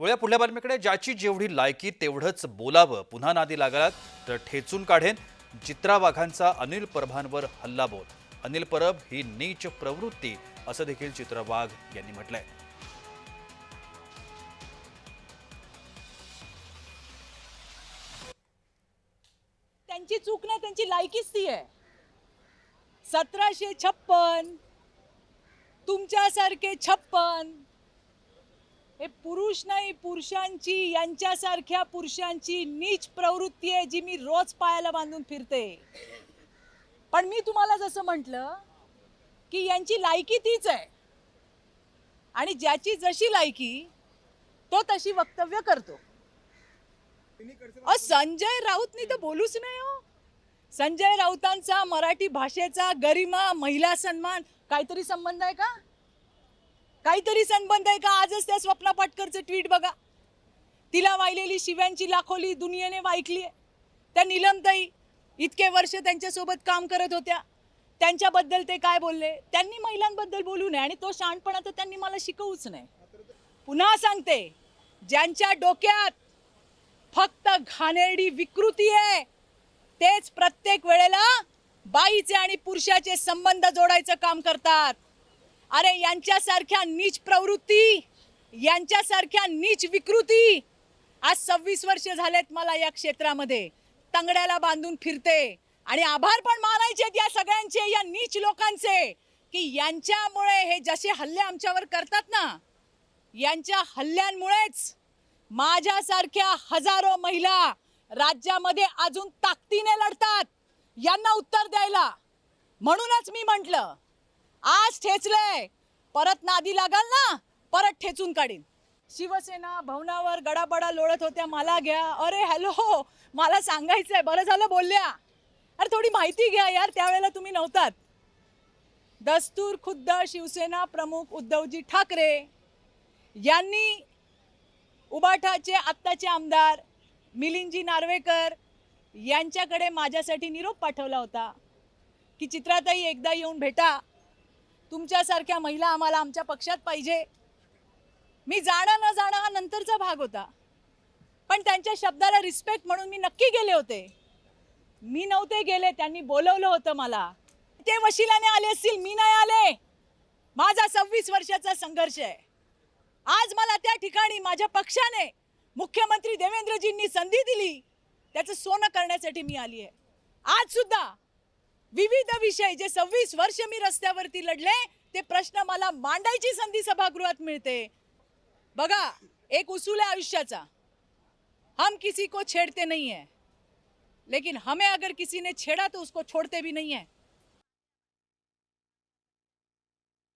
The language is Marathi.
वळ्या पुढल्या बातमीकडे. ज्याची जेवढी लायकी तेवढंच बोलावं. पुन्हा नादी लागलात तर ठेचून काढेन. चित्रा वाघांचा अनिल परभांवर हल्लाबोल. अनिल परब ही नीच प्रवृत्ती असं देखील चित्रा वाघ यांनी म्हटलंय. त्यांची चूक नाही त्यांची लायकीच ती आहे. सतराशे छप्पन तुमच्यासारखे छप्पन हे पुरुष नाही पुरुषांची यांच्यासारख्या पुरुषांची नीच प्रवृत्ती आहे जी मी रोज पायाला बांधून फिरते. पण मी तुम्हाला जसं म्हटलं की यांची लायकी तीच आहे. आणि ज्याची जशी लायकी तो तशी वक्तव्य करतो. संजय राऊतनी तर बोलूच नाही हो. संजय राऊतांचा मराठी भाषेचा गरिमा महिला सन्मान काहीतरी संबंध आहे का? काहीतरी संबंध आहे का? आजच त्या स्वप्ना पाटकरचं ट्विट बघा. तिला वाहिलेली शिव्यांची लाखोली दुनियेने वाईकली आहे. त्या निलमताई इतके वर्ष त्यांच्यासोबत काम करत होत्या. त्यांच्याबद्दल ते काय बोलले? त्यांनी महिलांबद्दल बोलू नये आणि तो शहाणपणा तर त्यांनी मला शिकवूच नाही. पुन्हा सांगते ज्यांच्या डोक्यात फक्त घाणेरडी विकृती आहे तेच प्रत्येक वेळेला बाईचे आणि पुरुषाचे संबंध जोडायचं काम करतात. अरे यांच्यासारख्या नीच प्रवृत्ती यांच्यासारख्या नीच विकृती आज सव्वीस वर्ष झालेत मला या क्षेत्रामध्ये. तंगड्याला बांधून फिरते आणि आभार पण मानायचे या सगळ्यांचे या नीच लोकांचे की यांच्यामुळे हे जसे हल्ले आमच्यावर करतात ना यांच्या हल्ल्यांमुळेच माझ्यासारख्या हजारो महिला राज्यामध्ये अजून ताकदीने लढतात. यांना उत्तर द्यायला. म्हणूनच मी म्हटलं आज ठेचलंय. परत नादी लागाल ना परत ठेचून काढीन. शिवसेना भवनावर गडाबडा लोळत होत्या मला घ्या. अरे हॅलो मला सांगायचंय बरं झालं बोलल्या. अरे थोडी माहिती घ्या यार त्यावेळेला तुम्ही नव्हतात. दस्तूर खुद्द शिवसेना प्रमुख उद्धवजी ठाकरे यांनी उबाठाचे आत्ताचे आमदार मिलिंदजी नार्वेकर यांच्याकडे माझ्यासाठी निरोप पाठवला होता की चित्राताई एकदा येऊन भेटा. तुमच्यासारख्या महिला आम्हाला आमच्या पक्षात पाहिजे. मी जाणं न जाणं हा नंतरचा भाग होता. पण त्यांच्या शब्दाला रिस्पेक्ट म्हणून मी नक्की गेले होते. मी नव्हते गेले त्यांनी बोलवलं होतं मला. ते वशिलाने आले असतील मी नाही आले. माझा सव्वीस वर्षाचा संघर्ष आहे. आज मला त्या ठिकाणी माझ्या पक्षाने मुख्यमंत्री देवेंद्रजींनी संधी दिली. त्याचं सोनं करण्यासाठी मी आली आहे. आज सुद्धा विविध विषय जे सव्वीस वर्ष मी रस्त्यावरती लढले ते प्रश्न मला मांडायची संधी सभागृहात मिळते. बघा एक उसूल आहे आयुष्याचा. हम किसी को छेड़ते नहीं है लेकिन हमें अगर किसी ने छेड़ा तो उसको छोड़ते भी नहीं है